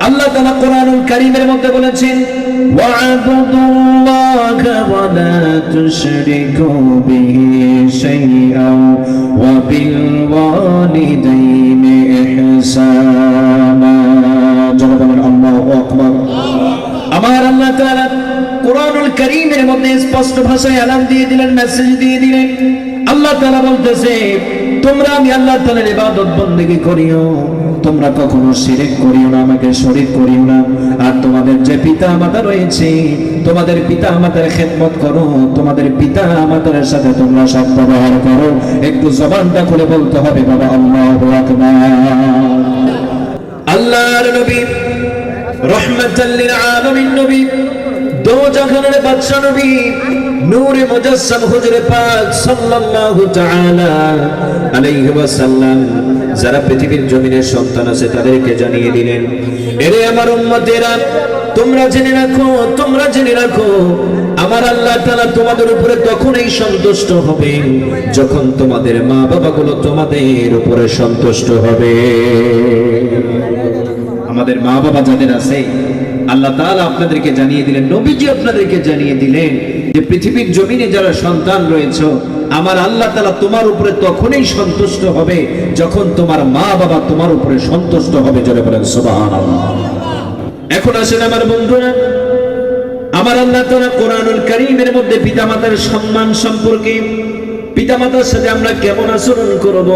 আল্লাহ তাআলা কোরআনুল কারীমের মধ্যে বলেছেন, ওয়া'বুদুল্লাহা ওয়া লা তুশরিকু বিহি শাইআন ওয়া বিল ওয়ালিদাইনি ইহসানা। আল্লাহু আকবার। আমার আল্লাহ তাআলা কোরআনুল কারীমের মধ্যে স্পষ্ট ভাষায় আলাম দিয়ে দিলেন, মেসেজ দিয়ে দিলেন। আল্লাহ তাআলা বলতেছে, তোমরা আমি আল্লাহ তাআলার ইবাদত বন্দেগী করিও। তোমরা কখনো শিরিক করিও না, আমাকে শরীক করিও না। আর তোমাদের যে পিতা মাতা রয়েছে, তোমাদের পিতা মাতার খেদমত করো, তোমাদের পিতা মাতার সাথে তোমরা সৎ ব্যবহার করো। একটু জবানটা খুলে বলতে হবে, বাবা, আল্লাহু আল্লাহর নবী রহমাতাল লিল আলামিন নবী দো বাদশা নবী নূরে মুজাসসাম হুজুরে পাক সাল্লাল্লাহু তাআলা আলাইহি ওয়াসাল্লাম, যারা পৃথিবীর জমিনের সন্তান আছে তাদেরকে জানিয়ে দিলেন, এরে আমার উম্মতেরা, তোমরা জেনে রাখো, তোমরা জেনে রাখো, আমার আল্লাহ তাআলা তোমাদের উপরে তখনই সন্তুষ্ট হবে, যখন তোমাদের মা বাবাগুলো তোমাদের উপরে সন্তুষ্ট হবে। আমাদের মা বাবা যাদের আছে, আল্লাহ তাআলা আপনাদেরকে জানিয়ে দিলেন, নবীজি আপনাদেরকে জানিয়ে দিলেন যে পৃথিবীর জমিনে যারা সন্তান রয়েছে, আমার আল্লাহ তাআলা তোমার উপরে তখনই সন্তুষ্ট হবে যখন তোমার মা বাবা তোমার উপরে সন্তুষ্ট হবে যারা বলেন, সুবহানাল্লাহ। এখন আসেন আমার বন্ধুরা, আমার আল্লাহ তাআলা কোরআনুল কারীমের মধ্যে পিতামাতার সম্মান সম্পর্কে, পিতামাতার সাথে আমরা কেমন আচরণ করব?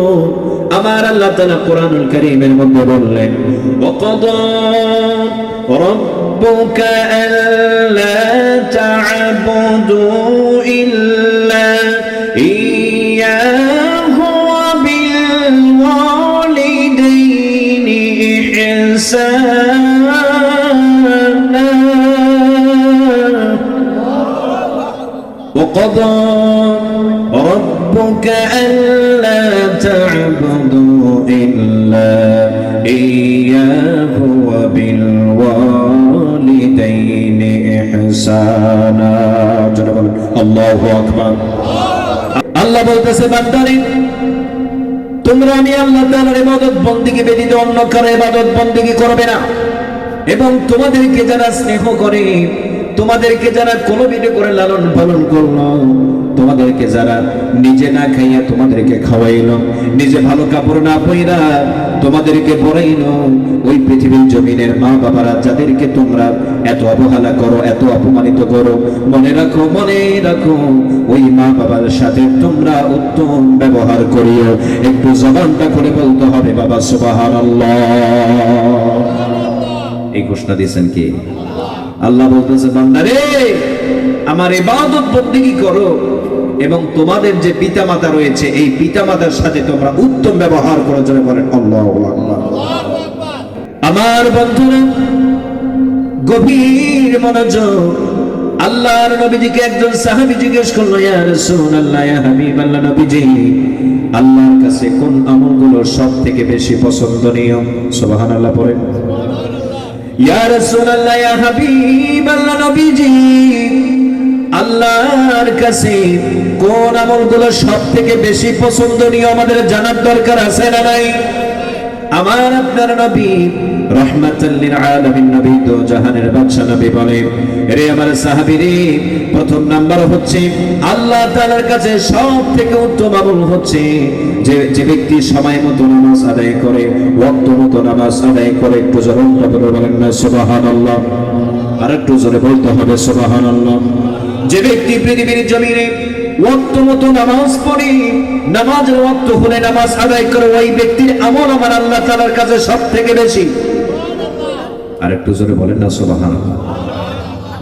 আমার আল্লাহ তাআলা কোরআনুল কারীমের মধ্যে বললেন ربك ألا تعبدوا إلا إياه وبالوالدين إحسانا. وقضى ربك ألا تعبدوا إلا إياه وبالوالدين إحسانا জোরে বলেন, আল্লাহু আকবার আল্লাহ বলতেছে বান্দারে তোমরা আমি আল্লাহ তাআলার ইবাদত বন্দেগী ব্যতীত অন্য কারো ইবাদত বন্দেগী করবে না এবং তোমাদেরকে যারা স্নেহ করে তোমাদেরকে যারা কোলবিনে করে লালন পালন করলো তোমাদেরকে যারা নিজে না খাইয়া তোমাদেরকে খাওয়াইল, নিজে ভালো কাপড় না পইরা তোমাদেরকে পরাইলো ওই পৃথিবীর জমিনের মা বাবারা যাদেরকে তোমরা এত অবহেলা করো, এত অপমানিত করো, মনে রাখো মনে রাখো, ওই মা বাবার সাথে তোমরা উত্তম ব্যবহার করিও। একটু জবানটা করে বলতে হবে, বাবা, সুবহানাল্লাহ। এই ঘোষণা দিয়েছেন কি? আল্লাহ বলতেছে, বান্দারে, আমার ইবাদত বন্দেগী করো? এবং তোমাদের যে পিতামাতা রয়েছে, এই পিতামাতার সাথে তোমরা উত্তম ব্যবহার করো জন্য বলেন, আল্লাহু আমার বন্ধুরা, গভীর মনোযোগ। আল্লাহর নবীজিকে একজন সাহাবী জিজ্ঞেস করল, ইয়া রাসূলুল্লাহ, ইয়া হাবিবাল্লাহ নবীজি, আল্লাহর কাছে কোন আমলগুলো সব থেকে বেশি পছন্দনীয়? সুবহানাল্লাহ পড়েন ইয়া রাসূলুল্লাহ, ইয়া হাবিবাল্লাহ নবীজি আল্লাহর কাছে কোন আমলগুলো সব থেকে বেশি পছন্দনীয় আমাদের জানার দরকার আছে না নাই? আমার আপনার নবী রহমাতাল আলামিন নবী তো জাহানের বাদশা নবী বলে রে আমার সাহাবী প্রথম নাম্বার হচ্ছে, আল্লাহ তাআলার কাছে সব উত্তম আমল হচ্ছে যে যে ব্যক্তি সময় মতো নামাজ আদায় করে, ওয়াক্ত মতো নামাজ আদায় করে, একটু জোরে বলেন না সুবহানাল্লাহ আর একটু জোরে বলতে হবে সুবহানাল্লাহ। যে ব্যক্তি পৃথিবীর জমিনে ওয়াক্ত মতো নামাজ পড়ে, নামাজের ওয়াক্ত হলে নামাজ আদায় করে, ওই ব্যক্তির আমল আমার আল্লাহ তাআলার কাছে সব থেকে বেশি। আর একটু জোরে বলেন না, সুবহানাল্লাহ।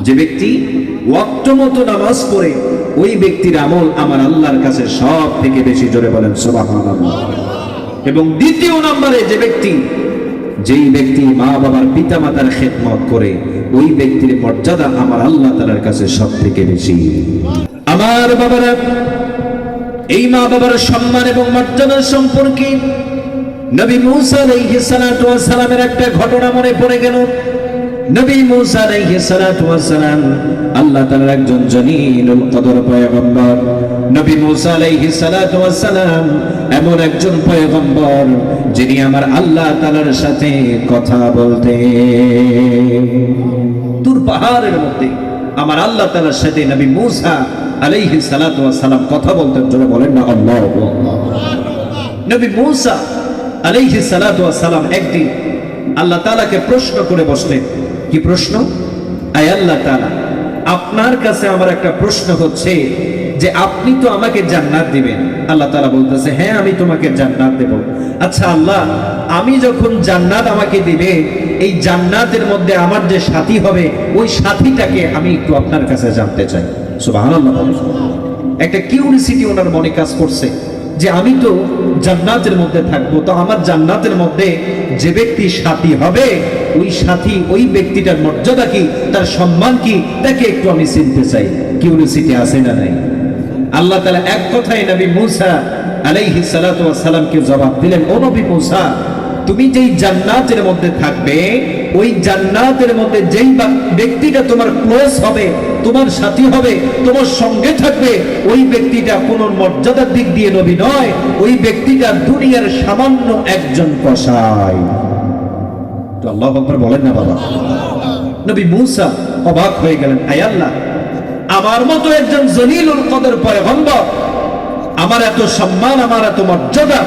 যে ব্যক্তি ওয়াক্ত মতো নামাজ পড়ে, ওই ব্যক্তির আমল আমার আল্লাহর কাছে সব থেকে বেশি, জোরে বলেন সুবহানাল্লাহ। এবং দ্বিতীয় নম্বরে যে ব্যক্তি, যেই ব্যক্তি মা বাবার পিতা মাতার খেদমত করে ওই ব্যক্তির মর্যাদা আমার আল্লাহ তালার কাছে সব থেকে বেশি। আমার বাবারা, এই মা বাবার সম্মান এবং মর্যাদার সম্পর্কে নবী মুসা আলাইহিস সালামের একটা ঘটনা মনে পড়ে গেল। নবী মুসা আলাইহিস সালাতু ওয়াস সালাম, আল্লাহ তাআলার একজন জলিলুল কদর পয়গম্বর। নবী মুসা আলাইহিস সালাতু ওয়াস সালাম এমন একজন পয়গম্বর যিনি আমার আল্লাহ তাআলার সাথে কথা বলতে তুর পাহাড়ের মধ্যে আমার আল্লাহ তাআলার সাথে নবী মুসা আলাইহিস সালাতু ওয়াস সালাম কথা বলতেন, জোরে বলেন না, আল্লাহু আকবার। নবী মুসা আলাইহিস সালাতু ওয়াস সালাম একদিন আল্লাহ তাআলাকে প্রশ্ন করে বসলেন কি প্রশ্ন? আয় আল্লাহ তাআলা, আপনার কাছে আমার একটা প্রশ্ন হচ্ছে যে আপনি তো আমাকে জান্নাত দিবেন। আল্লাহ তাআলা বলতেছে হ্যাঁ আমি তোমাকে জান্নাত দেব। আচ্ছা আল্লাহ, আমি যখন জান্নাত আমাকে দিবে, এই জান্নাতের মধ্যে আমার যে সাথী হবে, ওই সাথীটাকে আমি একটু আপনার কাছে জানতে চাই। সুবহানাল্লাহ একটা কিউরিসিটি ওনার মনে কাজ করছে যে আমি তো জান্নাতের মধ্যে থাকব, তো আমার জান্নাতের মধ্যে যে ব্যক্তি সাথী হবে ওই সাথী, ওই ব্যক্তিটার মর্যাদা কি? তার সম্মান কি? তাকে একটু আমি চিনতে চাই। কিউরিসিটি আছে না নাই? আল্লাহ তাআলা এক কথায় নবী মুসা আলাইহি সালাতু ওয়াস সালামকে জবাব দিলেন, ও নবী মুসা, তুমি যেই জান্নাতের মধ্যে থাকবে, ওই জান্নাতের মধ্যে যেই ব্যক্তিটা তোমার ক্লোজ হবে, তোমার সাথী হবে, তোমার সঙ্গে থাকবে, ওই ব্যক্তিটা কোন মর্যাদার দিক দিয়ে নবী নয়, ওই ব্যক্তিটা দুনিয়ার সামান্য একজন তো আল্লাহ আকবার বলেন না বাবা। নবী মুসা অবাক হয়ে গেলেন, আয় আল্লাহ, আমার মতো একজন জলিলুল কদর পয়গম্বর, আমার এত সম্মান, আমার এত মর্যাদা,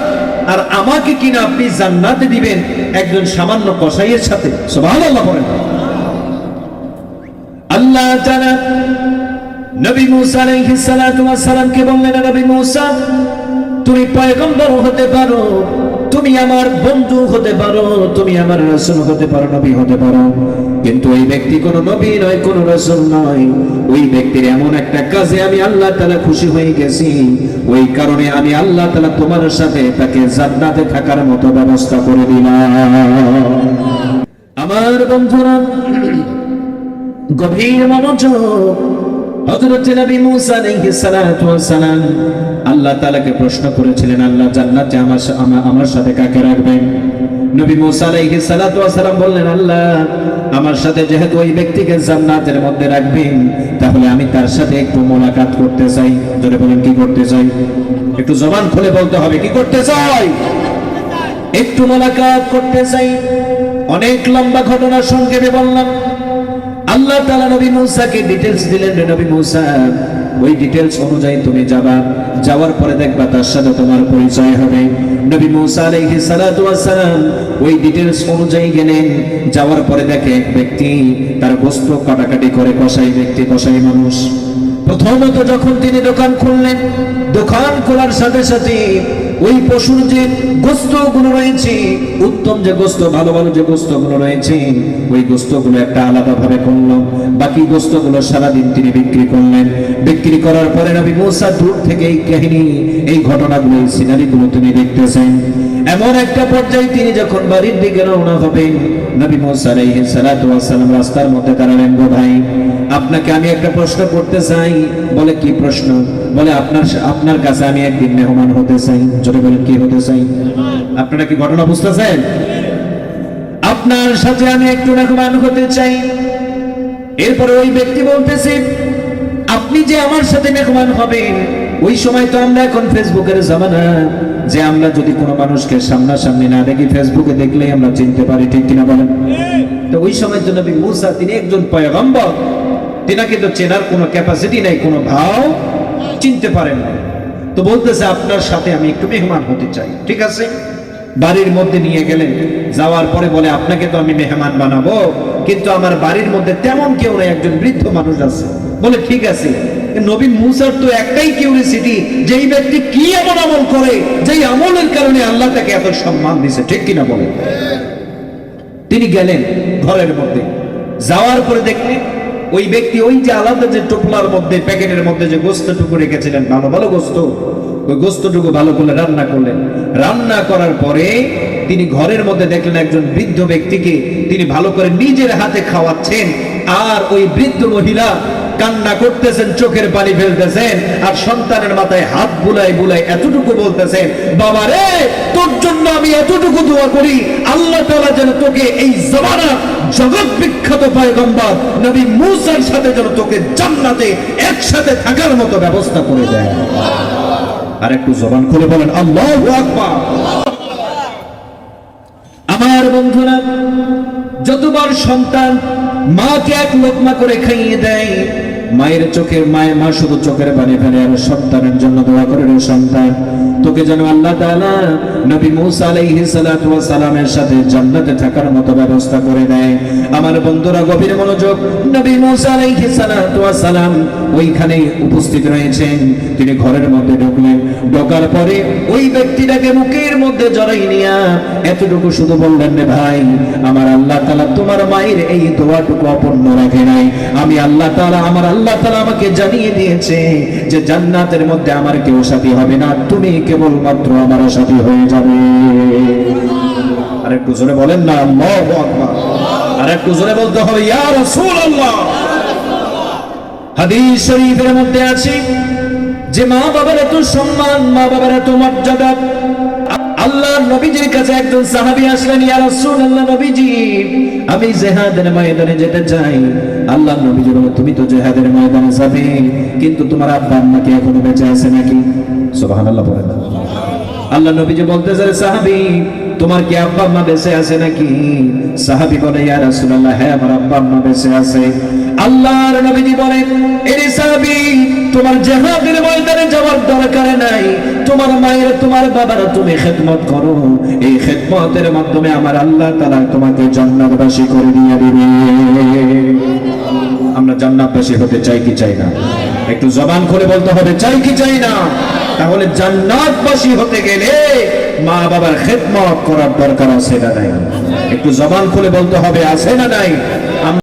আর আমাকে কিনা আপনি জান্নাতে দিবেন একজন সামান্য কসাইয়ের সাথে? সুবহানাল্লাহ বলেন। আল্লাহ তাআলা নবী মুসা আলাইহিস সালাতু ওয়াস সালামকে বললেন নবী মুসা, তুমি পয়গম্বর হতে পারো তুমি আমার বন্ধু হতে পারো, তুমি আমার রাসূল হতে পারো, নবী হতে পারো। কিন্তু ওই ব্যক্তি কোন নবী নয়, কোন রাসূল নয়। ওই ব্যক্তির এমন একটা কাজে আমি আল্লাহ তাআলা খুশি হয়ে গেছি। ওই কারণে আমি আল্লাহ তাআলা তোমার সাথে তাকে জান্নাতে থাকার মতো ব্যবস্থা করে দিলাম। আমার বন্ধুরা, গভীর মনোযোগ হযরত নবী মূসা আলাইহিস সালাম আল্লাহ তাআলাকে প্রশ্ন করেছিলেন, আল্লাহ জান্নাতে আমার আমার সাথে কাকে রাখবেন? নবী মূসা আলাইহিস সালাতু সালাম বললেন, আল্লাহ, আমার সাথে যেহেতু ওই ব্যক্তিকে জান্নাতের মধ্যে রাখবেন, তাহলে আমি তার সাথে একটু মোলাকাত করতে চাই। জোরে বলেন, কি করতে চাই? একটু জবান খুলে বলতে হবে, কি করতে চাই? একটু মোলাকাত করতে চাই। অনেক লম্বা ঘটনা সংক্ষেপে বললাম, আল্লাহ তাআলা নবী মুসাকে ডিটেলস দিলেন রে নবী মুসা। ওই ডিটেলস অনুযায়ী তুমি যাবা। যাওয়ার পরে দেখবা তার সাথে তোমার পরিচয় হবে। নবী মৌসা আলহি সালাম ওই ডিটেলস অনুযায়ী গেলেন। যাওয়ার পরে দেখে এক ব্যক্তি তার বস্ত্র কাটাকাটি করে কষাই ব্যক্তি কষাই মানুষ। প্রথমত যখন তিনি দোকান খুললেন, দোকান খোলার সাথে সাথে ওই পশুর যে গোস্তগুলো রয়েছে, উত্তম যে গোস্ত, ভালো ভালো যে গোস্তগুলো রয়েছে, ওই গোস্তগুলো একটা আলাদা ভাবে করল। বাকি গোস্তগুলো সারাদিন তিনি বিক্রি করলেন। বিক্রি করার পরে নবী মৌসা দূর থেকে এই কাহিনী, এই ঘটনাগুলো, এই সিনারি গুলো তিনি দেখতেছেন। এমন একটা পর্যায়ে তিনি যখন বাড়ির দিকে রওনা হবেন নবী মূসা সালাম রাস্তার মধ্যে দাঁড়ালেন, গো ভাই, আপনাকে আমি একটা প্রশ্ন করতে চাই। বলে, কি প্রশ্ন? বলে, আপনার আপনার কাছে আমি একদিন মেহমান হতে চাই। জোরে বলেন, কি হতে চাই? আপনারা কি ঘটনা বুঝতেছেন? আপনার সাথে আমি একটু মেহমান হতে চাই। এরপরে ওই ব্যক্তি বলতেছে, আপনি যে আমার সাথে মেহমান হবেন ওই সময় তো আমরা এখন ফেসবুকের জামানা, যে আমরা যদি কোনো মানুষকে সামনাসামনি না দেখি ফেসবুকে দেখলেই আমরা চিনতে পারি, ঠিক কিনা বলেন? তো ওই সময় তো নবী মুসা, তিনি একজন পয়গম্বর। তিনাকে তো চেনার কোনো ক্যাপাসিটি নাই, কোনো ভাও চিনতে পারেন না তো বলতেছে, আপনার সাথে আমি একটু মেহমান হতে চাই। ঠিক আছে? বাড়ির মধ্যে নিয়ে গেলেন যাওয়ার পরে বলে, আপনাকে তো আমি মেহমান বানাবো, কিন্তু আমার বাড়ির মধ্যে তেমন কেউ নেই, একজন বৃদ্ধ মানুষ আছে। বলে, ঠিক আছে। নবী মুসার তো একটাই কিউরিসিটি যেই ব্যক্তি কি এমন আমল করে, যেই আমলের কারণে আল্লাহ তাকে এত সম্মান দিছে ঠিক কিনা বলে তিনি গেলেন ঘরের মধ্যে। যাওয়ার পরে দেখলেন, ওই ব্যক্তি ওই যে আলাদা যে টোপলার মধ্যে, প্যাকেটের মধ্যে যে গোস্তটুকু রেখেছিলেন, ভালো ভালো গোস্ত? ওই গোস্তটুকু ভালো করে রান্না করলেন। রান্না করার পরে তিনি ঘরের মধ্যে দেখলেন একজন বৃদ্ধ ব্যক্তিকে, তিনি ভালো করে নিজের হাতে খাওয়াচ্ছেন। আর ওই বৃদ্ধ মহিলা কান্না করতেছেন, চোখের পানি ফেলতেছেন, আর সন্তানের মাথায় হাত বুলাই বুলাই এতটুকু বলতেছেন বাবা রে তোর জন্য আমি এতটুকু দোয়া করি, আল্লাহ তাআলা যেন তোকে এই জমানার জগৎ বিখ্যাত পয়গম্বর নবী মুসার সাথে যেন তোকে জান্নাতে একসাথে থাকার মতো ব্যবস্থা করে দেয়। আর একটু জবান খুলে বলেন, আল্লাহু আকবার। আমার বন্ধুরা যতবার সন্তান মাকে এক লোকমা করে খাইয়ে দেয়। মায়ের চোখের মায়ের মা শুধু চোখের পানি ফেলে, আর সন্তানের জন্য দোয়া করে রে সন্তান। তোকে যেন আল্লাহ তাআলা নবী মুসা আলাইহিস সালাতু ওয়াস সালামের সাথে জান্নাতে থাকার মতো ব্যবস্থা করে দেয়। আমার বন্ধুরা, গভীর মনোযোগ, নবী মুসা আলাইহিস সালাতু ওয়াস সালাম ওইখানে উপস্থিত রয়েছেন। তিনি ঘরের মধ্যে ঢুকলেন। ঢোকার পরে ওই ব্যক্তিটাকে মুখের মধ্যে জড়াই নিয়া এতটুকু শুধু বললেন রে ভাই, আমার আল্লাহ তাআলা তোমার মায়ের এই দোয়াটুকু অপূর্ণ রাখে নাই। আমি আল্লাহ তাআলা আমার আমাকে জানিয়ে দিয়েছে যে জান্নাতের মধ্যে আমার কেউ সাথী হবে না, তুমি কেবলমাত্র আমার সাথী হয়ে যাবে। আর জোরে বলেন না, আল্লাহু জোরে বলতে হবে হাদিস শরীফের মধ্যে আছে যে মা বাবার এত সম্মান, মা বাবার এত মর্যাদা। আল্লাহ নবীজির কাছে একজন সাহাবী আসলেন, ইয়া রাসূলুল্লাহ নবীজি, আমি জিহাদের ময়দানে যেতে চাই। আল্লাহ নবীজি বলে তুমি তো জিহাদের ময়দানে যাবে, কিন্তু তোমার আব্বা আম্মা কি এখনও বেঁচে আছে নাকি? সুবহানাল্লাহ বলেন। আল্লাহ নবীজি বলতেছে সাহাবী, তোমার কি আব্বা আম্মা বেঁচে আছে নাকি? সাহাবী বলে, ইয়া রাসূলুল্লাহ হ্যাঁ আমার আব্বা আম্মা বেঁচে আছে। আল্লাহর নবীজি বলেন, এরে সাহাবী, তোমার জিহাদের ময়দানে যাওয়ার দরকার নাই। তোমার মায়ের, তোমার বাবার তুমি খেদমত করো। এই খেদমতের মাধ্যমে আমার আল্লাহ তাআলা তোমাকে জান্নাতবাসী করে দিয়ে দিবে। জান্নাতবাসী হতে চাই কি চাই না? একটু জবান করে বলতে হবে, চাই কি চাই না? তাহলে জান্নাতবাসী হতে গেলে মা বাবার খেদমত করার দরকার আছে না নাই? একটু জবান খুলে বলতে হবে, আছে না নাই?